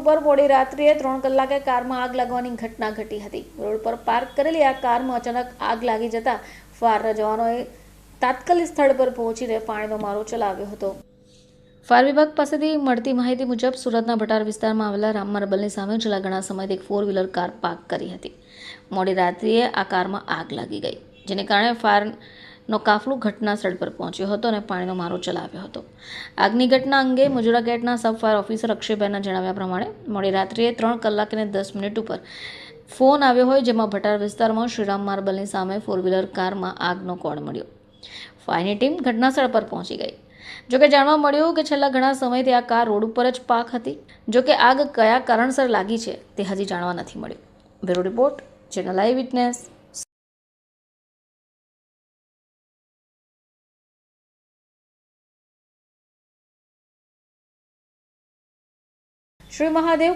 ઉપર મોડી રાત્રિએ ત્રણ કલાકે કારમાં આગ લાગવાની ઘટના ઘટી હતી. રોડ પર પાર્ક કરેલી આ કારમાં અચાનક આગ લાગી જતા ફાયરના જવાનોએ તાત્કાલિક સ્થળ પર પહોંચીને પાણીનો મારો ચલાવ્યો હતો. ફાયર વિભાગ પાસેથી મળતી માહિતી મુજબ સુરતના ભટાર વિસ્તારમાં આવેલા રામ માર્બલની સામે છેલ્લા ઘણા સમયથી એક ફોર વ્હીલર કાર પાર્ક કરી હતી. મોડી રાત્રિએ આ કારમાં આગ લાગી ગઈ, જેને કારણે ફાયરનો કાફલો ઘટનાસ્થળ પર પહોંચ્યો હતો અને પાણીનો મારો ચલાવ્યો હતો. આગની ઘટના અંગે મજુરા ગેટના સબ ફાયર ઓફિસર અક્ષયભાઈના જણાવ્યા પ્રમાણે મોડી રાત્રિએ ત્રણ કલાક અને દસ મિનિટ ઉપર ફોન આવ્યો હોય જેમાં ભટાર વિસ્તારમાં શ્રીરામ માર્બલની સામે ફોર વ્હીલર કારમાં આગનો કોડ મળ્યો. ફાયરની ટીમ ઘટનાસ્થળ પર પહોંચી ગઈ. જોકે જાણવા મળ્યું કે છેલ્લા ઘણા સમયથી આ કાર રોડ ઉપર જ પાક હતી. જોકે આગ કયા કારણસર લાગી છે તે હજી જાણવા નથી મળ્યું. Bureau report channel I witness. Shri Mahadev